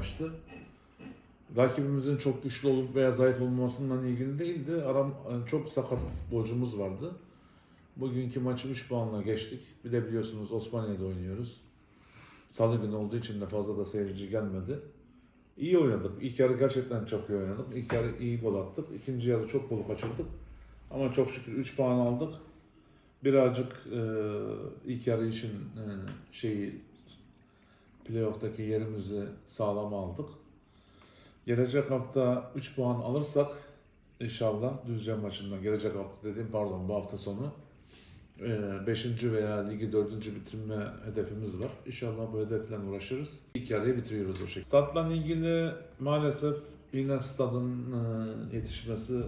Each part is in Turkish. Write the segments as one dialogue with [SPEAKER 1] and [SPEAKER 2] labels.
[SPEAKER 1] maçtı. Rakibimizin çok güçlü olup veya zayıf olmasından ilgili değildi. Aram, çok sakat futbolcumuz vardı. Bugünkü maçı 3 puanla geçtik. Bir de biliyorsunuz Osmaniye'de oynuyoruz. Salı günü olduğu için de fazla da seyirci gelmedi. İyi oynadık. İlk yarı gerçekten çok iyi oynadık. İlk yarı iyi gol attık. İkinci yarı çok gol kaçırdık. Ama çok şükür 3 puan aldık. Birazcık e, ilk yarı için e, şeyi playoff'taki yerimizi sağlam aldık. Gelecek hafta 3 puan alırsak inşallah Düzce maçından gelecek hafta dediğim pardon bu hafta sonu 5. veya ligi 4. bitirme hedefimiz var. İnşallah bu hedefle uğraşırız. İlk yarıyı bitiriyoruz o şekilde. Statla ilgili maalesef yine stadın e, yetişmesi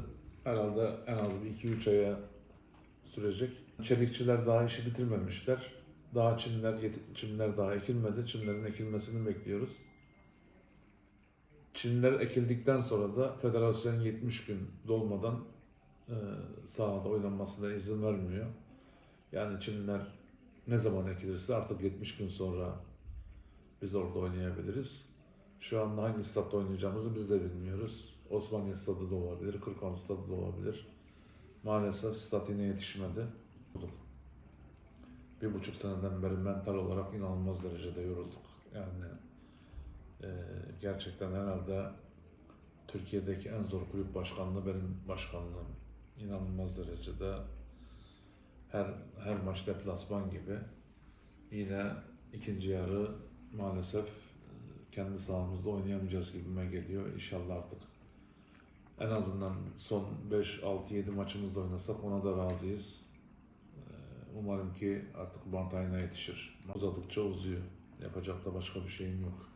[SPEAKER 1] herhalde en az bir 2-3 aya sürecek. Çelikçiler daha işi bitirmemişler. Daha çimler, çimler daha ekilmedi. Çimlerin ekilmesini bekliyoruz. Çimler ekildikten sonra da federasyon 70 gün dolmadan e, sahada oynanmasına izin vermiyor. Yani çimler ne zaman ekilirse artık 70 gün sonra biz orada oynayabiliriz. Şu anda hangi statta oynayacağımızı biz de bilmiyoruz. Osmaniye stadı da olabilir, Kırkan stadı da olabilir. Maalesef stat yine yetişmedi. Bir buçuk seneden beri mental olarak inanılmaz derecede yorulduk. Yani e, gerçekten herhalde Türkiye'deki en zor kulüp başkanlığı benim başkanlığım. İnanılmaz derecede her her maç deplasman gibi. Yine ikinci yarı maalesef e, kendi sahamızda oynayamayacağız gibime geliyor. İnşallah artık en azından son 5, 6, 7 maçımızda oynasak ona da razıyız. Umarım ki artık Bantayna yetişir. Uzadıkça uzuyor. Yapacak da başka bir şeyim yok.